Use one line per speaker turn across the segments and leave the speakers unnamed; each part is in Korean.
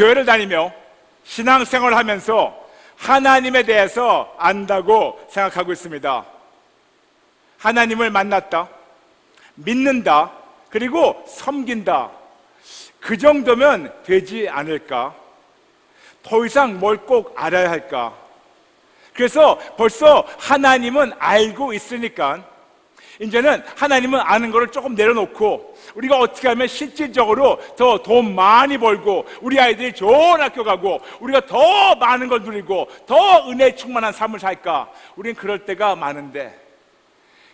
교회를 다니며 신앙생활을 하면서 하나님에 대해서 안다고 생각하고 있습니다. 하나님을 만났다, 믿는다, 그리고 섬긴다. 그 정도면 되지 않을까? 더 이상 뭘 꼭 알아야 할까? 그래서 벌써 하나님은 알고 있으니까 이제는 하나님은 아는 거를 조금 내려놓고 우리가 어떻게 하면 실질적으로 더 돈 많이 벌고 우리 아이들이 좋은 학교 가고 우리가 더 많은 걸 누리고 더 은혜 충만한 삶을 살까? 우리는 그럴 때가 많은데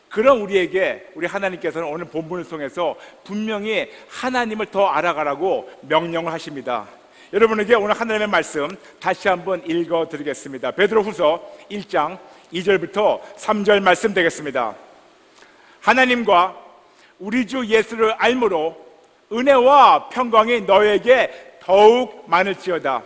그런 우리에게 우리 하나님께서는 오늘 본문을 통해서 분명히 하나님을 더 알아가라고 명령을 하십니다. 여러분에게 오늘 하나님의 말씀 다시 한번 읽어 드리겠습니다. 베드로후서 1장 2절부터 3절 말씀 되겠습니다. 하나님과 우리 주 예수를 알므로 은혜와 평강이 너에게 더욱 많을지어다.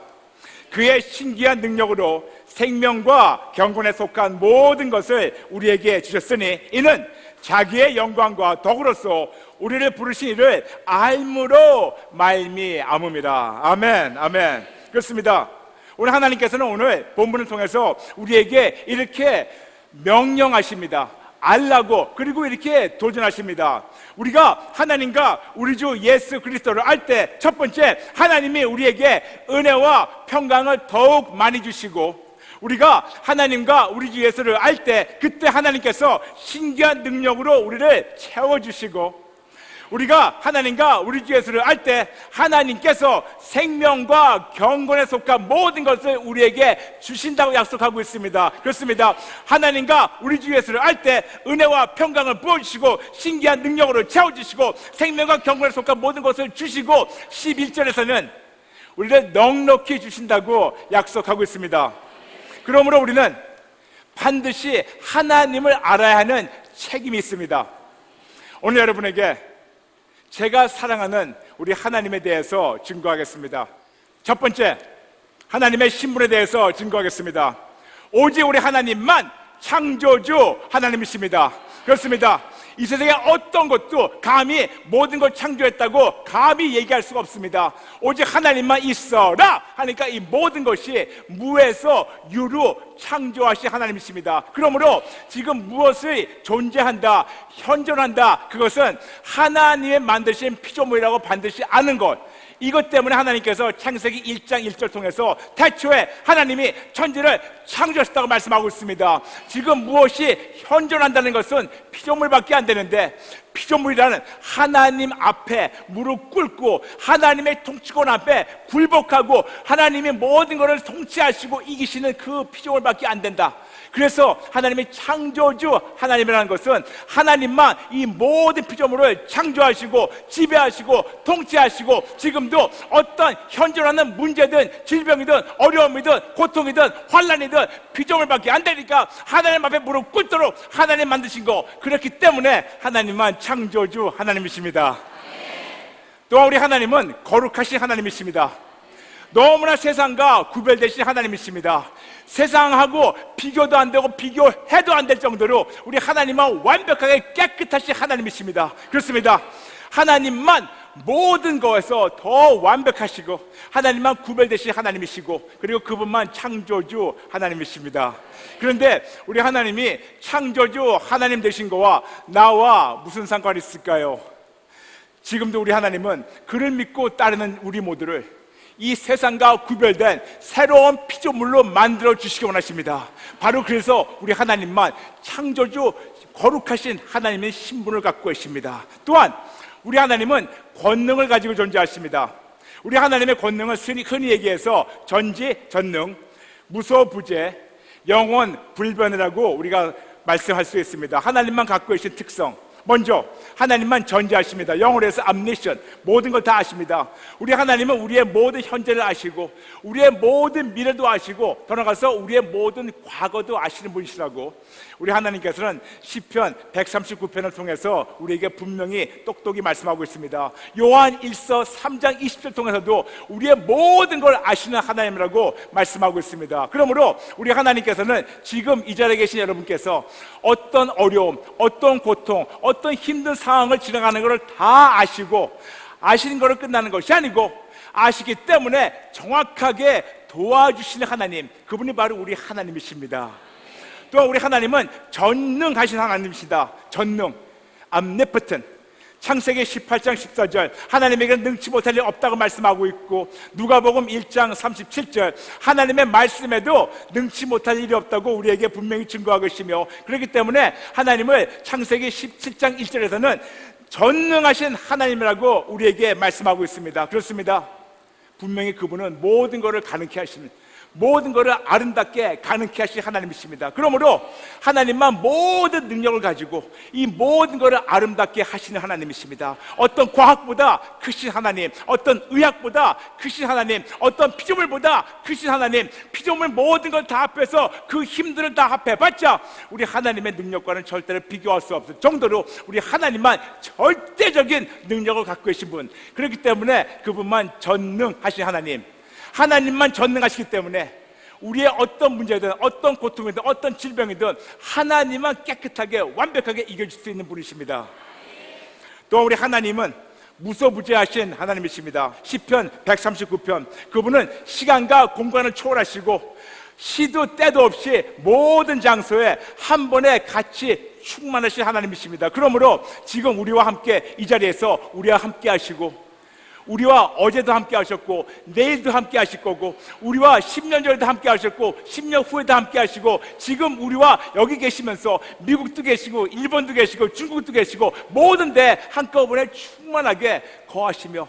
그의 신기한 능력으로 생명과 경건에 속한 모든 것을 우리에게 주셨으니 이는 자기의 영광과 덕으로서 우리를 부르신 이를 알므로 말미암음이라. 아멘, 아멘. 그렇습니다. 오늘 하나님께서는 오늘 본문을 통해서 우리에게 이렇게 명령하십니다. 알라고 그리고 이렇게 도전하십니다. 우리가 하나님과 우리 주 예수 그리스도를 알 때 첫 번째 하나님이 우리에게 은혜와 평강을 더욱 많이 주시고 우리가 하나님과 우리 주 예수를 알 때 그때 하나님께서 신기한 능력으로 우리를 채워 주시고 우리가 하나님과 우리 주 예수를 알 때 하나님께서 생명과 경건에 속한 모든 것을 우리에게 주신다고 약속하고 있습니다. 그렇습니다. 하나님과 우리 주 예수를 알 때 은혜와 평강을 부어주시고 신기한 능력으로 채워주시고 생명과 경건에 속한 모든 것을 주시고 11절에서는 우리를 넉넉히 주신다고 약속하고 있습니다. 그러므로 우리는 반드시 하나님을 알아야 하는 책임이 있습니다. 오늘 여러분에게 제가 사랑하는 우리 하나님에 대해서 증거하겠습니다. 첫 번째, 하나님의 신분에 대해서 증거하겠습니다. 오직 우리 하나님만 창조주 하나님이십니다. 그렇습니다. 이 세상에 어떤 것도 감히 모든 걸 창조했다고 감히 얘기할 수가 없습니다. 오직 하나님만 있어라 하니까 이 모든 것이 무에서 유로 창조하신 하나님이십니다. 그러므로 지금 무엇을 존재한다, 현존한다, 그것은 하나님의 만드신 피조물이라고 반드시 아는 것. 이것 때문에 하나님께서 창세기 1장 1절 통해서 태초에 하나님이 천지를 창조하셨다고 말씀하고 있습니다. 지금 무엇이 현존한다는 것은 피조물밖에 안 되는데 피조물이라는 하나님 앞에 무릎 꿇고 하나님의 통치권 앞에 굴복하고 하나님이 모든 것을 통치하시고 이기시는 그 피조물밖에 안 된다. 그래서 하나님의 창조주 하나님이라는 것은 하나님만 이 모든 피조물을 창조하시고 지배하시고 통치하시고 지금도 어떤 현존하는 문제든 질병이든 어려움이든 고통이든 환란이든 피조물밖에 안 되니까 하나님 앞에 무릎 꿇도록 하나님 만드신 거 그렇기 때문에 하나님만 창조주 하나님이십니다. 또한 우리 하나님은 거룩하신 하나님이십니다. 너무나 세상과 구별되신 하나님이십니다. 세상하고 비교도 안 되고 비교해도 안 될 정도로 우리 하나님은 완벽하게 깨끗하신 하나님이십니다. 그렇습니다. 하나님만 모든 것에서 더 완벽하시고 하나님만 구별되신 하나님이시고 그리고 그분만 창조주 하나님이십니다. 그런데 우리 하나님이 창조주 하나님 되신 거와 나와 무슨 상관이 있을까요? 지금도 우리 하나님은 그를 믿고 따르는 우리 모두를 이 세상과 구별된 새로운 피조물로 만들어 주시기 원하십니다. 바로 그래서 우리 하나님만 창조주 거룩하신 하나님의 신분을 갖고 계십니다. 또한 우리 하나님은 권능을 가지고 존재하십니다. 우리 하나님의 권능은 흔히, 얘기해서 전지, 전능, 무소 부재, 영원, 불변이라고 우리가 말씀할 수 있습니다. 하나님만 갖고 계신 특성. 먼저 하나님만 전제하십니다. 영어로 해서 암니션 모든 걸 다 아십니다. 우리 하나님은 우리의 모든 현재를 아시고 우리의 모든 미래도 아시고 더 나아가서 우리의 모든 과거도 아시는 분이시라고 우리 하나님께서는 시편 139편을 통해서 우리에게 분명히 똑똑히 말씀하고 있습니다. 요한 1서 3장 20절 통해서도 우리의 모든 걸 아시는 하나님이라고 말씀하고 있습니다. 그러므로 우리 하나님께서는 지금 이 자리에 계신 여러분께서 어떤 어려움, 어떤 고통, 어떤 힘든 상황을 지나가는 것을 다 아시고 아시는 것을 끝나는 것이 아니고 아시기 때문에 정확하게 도와주시는 하나님, 그분이 바로 우리 하나님이십니다. 또한 우리 하나님은 전능하신 하나님이시다. 전능, 암네퍼튼. 창세기 18장 14절 하나님에게는 능치 못할 일 없다고 말씀하고 있고 누가복음 1장 37절 하나님의 말씀에도 능치 못할 일이 없다고 우리에게 분명히 증거하고 계시며 그렇기 때문에 하나님을 창세기 17장 1절에서는 전능하신 하나님이라고 우리에게 말씀하고 있습니다. 그렇습니다. 분명히 그분은 모든 것을 가능케 하시는 모든 것을 아름답게 가능케 하신 하나님이십니다. 그러므로 하나님만 모든 능력을 가지고 이 모든 것을 아름답게 하시는 하나님이십니다. 어떤 과학보다 크신 하나님, 어떤 의학보다 크신 하나님, 어떤 피조물보다 크신 하나님, 피조물 모든 걸 다 합해서 그 힘들을 다 합해봤자 우리 하나님의 능력과는 절대로 비교할 수 없을 정도로 우리 하나님만 절대적인 능력을 갖고 계신 분. 그렇기 때문에 그분만 전능하신 하나님. 하나님만 전능하시기 때문에 우리의 어떤 문제든 어떤 고통이든 어떤 질병이든 하나님만 깨끗하게 완벽하게 이겨줄 수 있는 분이십니다. 또 우리 하나님은 무소부재하신 하나님이십니다. 시편 139편 그분은 시간과 공간을 초월하시고 시도 때도 없이 모든 장소에 한 번에 같이 충만하신 하나님이십니다. 그러므로 지금 우리와 함께 이 자리에서 우리와 함께 하시고 우리와 어제도 함께 하셨고 내일도 함께 하실 거고 우리와 10년 전에도 함께 하셨고 10년 후에도 함께 하시고 지금 우리와 여기 계시면서 미국도 계시고 일본도 계시고 중국도 계시고 모든 데 한꺼번에 충만하게 거하시며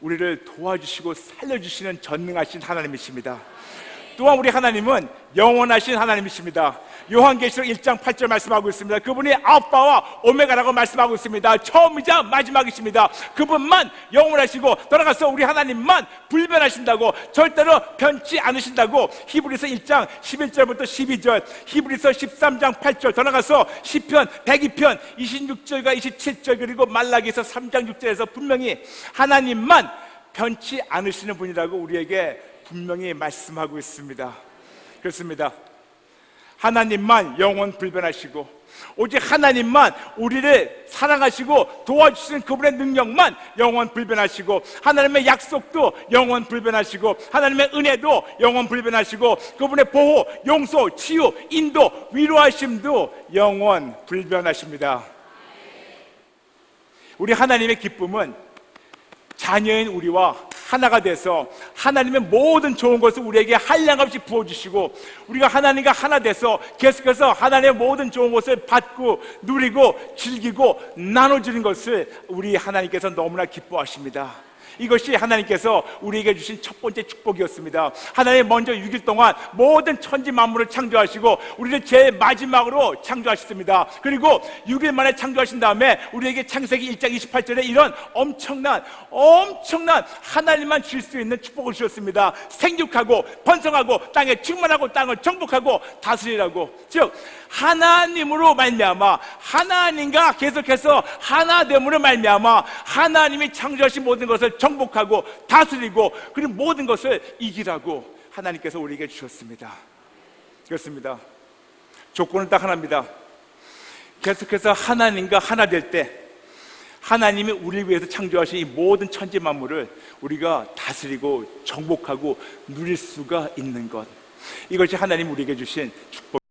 우리를 도와주시고 살려주시는 전능하신 하나님이십니다. 또한 우리 하나님은 영원하신 하나님이십니다. 요한계시록 1장 8절 말씀하고 있습니다. 그분이 알파와 오메가라고 말씀하고 있습니다. 처음이자 마지막이십니다. 그분만 영원하시고 돌아가서 우리 하나님만 불변하신다고 절대로 변치 않으신다고 히브리서 1장 11절부터 12절, 히브리서 13장 8절 돌아가서 시편 102편 26절과 27절 그리고 말라기서 3장 6절에서 분명히 하나님만 변치 않으시는 분이라고 우리에게 분명히 말씀하고 있습니다. 그렇습니다. 하나님만 영원 불변하시고 오직 하나님만 우리를 사랑하시고 도와주시는 그분의 능력만 영원 불변하시고 하나님의 약속도 영원 불변하시고 하나님의 은혜도 영원 불변하시고 그분의 보호, 용서, 치유, 인도, 위로하심도 영원 불변하십니다. 우리 하나님의 기쁨은 자녀인 우리와 하나가 돼서 하나님의 모든 좋은 것을 우리에게 한량없이 부어주시고 우리가 하나님과 하나 돼서 계속해서 하나님의 모든 좋은 것을 받고 누리고 즐기고 나눠주는 것을 우리 하나님께서 너무나 기뻐하십니다. 이것이 하나님께서 우리에게 주신 첫 번째 축복이었습니다. 하나님 먼저 6일 동안 모든 천지 만물을 창조하시고 우리를 제일 마지막으로 창조하셨습니다. 그리고 6일 만에 창조하신 다음에 우리에게 창세기 1장 28절에 이런 엄청난 엄청난 하나님만 줄수 있는 축복을 주셨습니다. 생육하고 번성하고 땅에 충만하고 땅을 정복하고 다스리라고. 즉 하나님으로 말미암아 하나님과 계속해서 하나 됨으로 말미암아 하나님이 창조하신 모든 것을 정복하고 다스리고 그리고 모든 것을 이기라고 하나님께서 우리에게 주셨습니다. 그렇습니다. 조건은 딱 하나입니다. 계속해서 하나님과 하나 될 때 하나님이 우리를 위해서 창조하신 이 모든 천지 만물을 우리가 다스리고 정복하고 누릴 수가 있는 것. 이것이 하나님 우리에게 주신 축복.